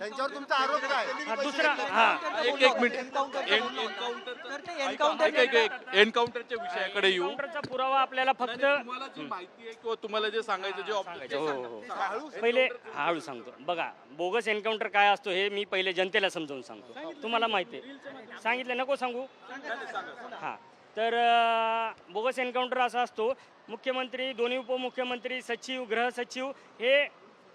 त्यांच्यावर तुमचा आरोप काय? हा, दुसरा हा. एक एक मिनिट. एन्काउंटर एन्काउंटरच्या विषयाकडे येऊ. काउंटरचा पुरावा आपल्याला फक्त तुम्हाला जी माहिती आहे किंवा तुम्हाला जे सांगायचं जे हो, हो, हो. पहिले हळू सांगतो. बघा बोगस एन्काउंटर काय असतो हे मी पहिले जनतेला समजावून सांगतो. तुम्हाला माहिती आहे. सांगितलं नको सांगू. हां. तर अं, बोगस एन्काउंटर असा असतो. मुख्यमंत्री दोन्ही उपमुख्यमंत्री सचिव गृह सचिव हे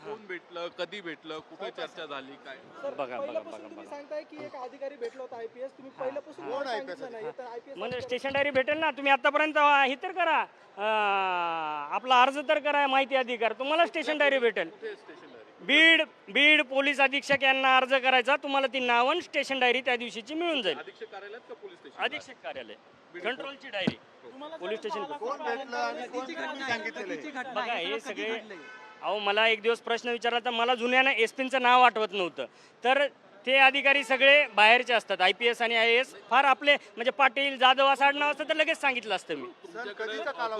कोण भेटलं कधी भेटलं कुठे चर्चा झाली काय? बघा बघा बघा तुम्ही बघा. सांगताय की एक अधिकारी भेटलो होता आयपीएस तुम्ही पहिल्यापासून कोण नाव IPS सांगितलं नाही. तर आयपीएस म्हणजे स्टेशन डायरी भेटेल ना तुम्ही आतापर्यंत हे तर करा. अं, आपला अर्ज तर करा माहिती अधिकार. तुम्हाला स्टेशन डायरी भेटेल. बीड बीड पोलीस अधीक्षक यांना अर्ज करायचा. तुम्हाला ती नावं आणि स्टेशन डायरी त्या दिवशीची मिळून जाईल. अधीक्षक कार्यालयात का पोलीस स्टेशन अधीक्षक कार्यालय. कंट्रोलची डायरी. पोलीस स्टेशन कोण भेटलं आणि कोण कोणी सांगितलेलं बघा हे सगळे अहो मला एक दिवस प्रश्न विचारला तर मला जुन्यानं एस पीचं नाव आठवत नव्हतं. तर ते अधिकारी सगळे बाहेरचे असतात आय पी एस आणि आय एस. फार आपले म्हणजे पाटील जाधव असं आडनाव असतं तर लगेच सांगितलं असतं मी.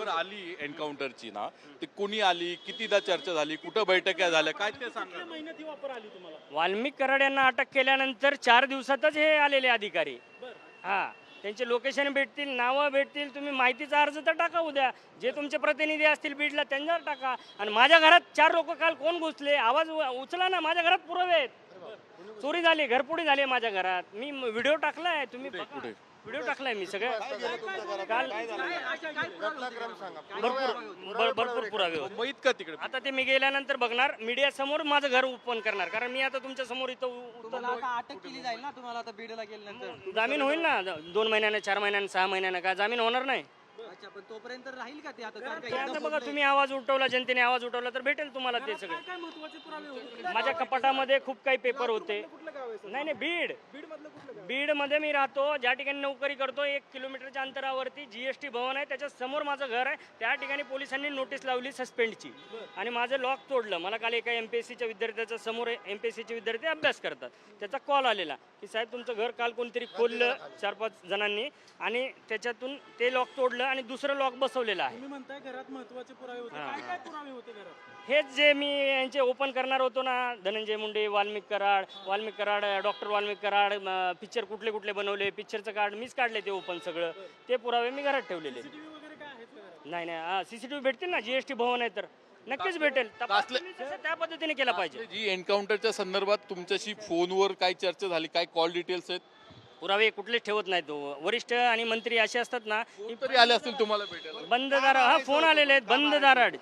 आली एन्काउंटरची ना? ती कुणी आली? कितीदा चर्चा झाली? कुठं बैठका झाल्या? काय ते सांगा. वाल्मिक कराड यांना अटक केल्यानंतर चार दिवसातच हे आलेले अधिकारी. हा. त्यांचे लोकेशन भेटतील नावं भेटतील तुम्ही माहितीचा अर्ज तर टाका उद्या. जे तुमचे प्रतिनिधी असतील बीडला त्यांच्यावर टाका. आणि माझ्या घरात चार लोक काल कोण घुसले? आवाज उचला ना माझ्या घरात पुरावे आहेत. चोरी झाली घरपुडी झाली माझ्या घरात. मी व्हिडिओ टाकलाय तुम्ही व्हिडिओ टाकलाय मी सगळं. काल भरपूर भर- भरपूर पुरावे होते. तिकडे. आता ते मी गेल्यानंतर बघणार. मीडिया समोर माझं घर ओपन करणार. कारण मी आता तुमच्यासमोर इथं उ- तुम्हाला आता अटक केली जाईल ना? तुम्हाला आता बीडला गेल्यानंतर. जामीन होईल ना? दोन महिन्यानं चार महिन्यानं सहा महिन्यानं का? जामीन होणार नाही. अच्छा पण तोपर्यंत राहील का ते आता? कारण ते का आता एकदम बघा तुम्ही आवाज उठवला जनतेने आवाज उठवला तर भेटेल तुम्हाला ते सगळं. काय महत्त्वाचे पुरावे होते? माझ्या कपाटामध्ये खूप काही पेपर होते. कुठलं गाव आहे सर नाही नाही बीड. बीड मधलं कुठलं बीडमध्ये मी राहतो ज्या ठिकाणी नोकरी करतो एक किलोमीटरच्या अंतरावरती जीएसटी भवन आहे. त्याच्यासमोर माझं घर आहे. त्या ठिकाणी पोलिसांनी नोटीस लावली सस्पेंडची. आणि माझं लॉक तोडलं. मला काल एका एम पी एस सीच्या विद्यार्थ्याच्या समोर एम पी एस सीचे विद्यार्थी अभ्यास करतात. त्याचा कॉल आलेला. की साहेब तुमचं घर काल कोणतरी खोललं चार पाच जणांनी. आणि त्याच्यातून ते लॉक तोडलं आणि दुसरं लॉक बसवलेलं आहे. तुम्ही म्हणताय घरात महत्त्वाचे पुरावे होते. काय काय पुरावे होते घरात? हेच जे मी यांचे ओपन करणार होतो ना धनंजय मुंडे वाल्मिक कराड वाल्मिक कराड डॉक्टर वाल्मिक कराड पिक्चर कुठले कुठले बनवले पिक्चरचं कार्ड मीच काढले ते ओपन सगळं. ते पुरावे मी घरात ठेवलेले. नाही नाही. सीसीटीव्ही भेटतील ना? जीएसटी भवन आहे तर. नक्कीच भेटेल. त्या पद्धतीने केला पाहिजे. जी एन्काउंटरच्या संदर्भात तुमच्याशी फोनवर काय चर्चा झाली काय कॉल डिटेल्स आहेत? पुरावे कुठलेच ठेवत नाहीत. तो वरिष्ठ आणि मंत्री असे असतात ना तरी आले असतील तुम्हाला भेटायला? बंद दारा हा फोन आलेले आहेत. बंद दाराड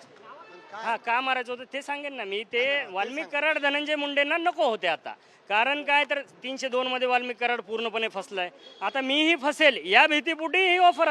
हा का मारायचं होतं ते सांगेन ना. मी ते वाल्मिक कराड धनंजय मुंडेंना नको होते आता. कारण काय तर तीनशे दोन मध्ये वाल्मिक कराड पूर्णपणे फसलाय. आता मीही फसेल. या भीतीपोटी ही ऑफर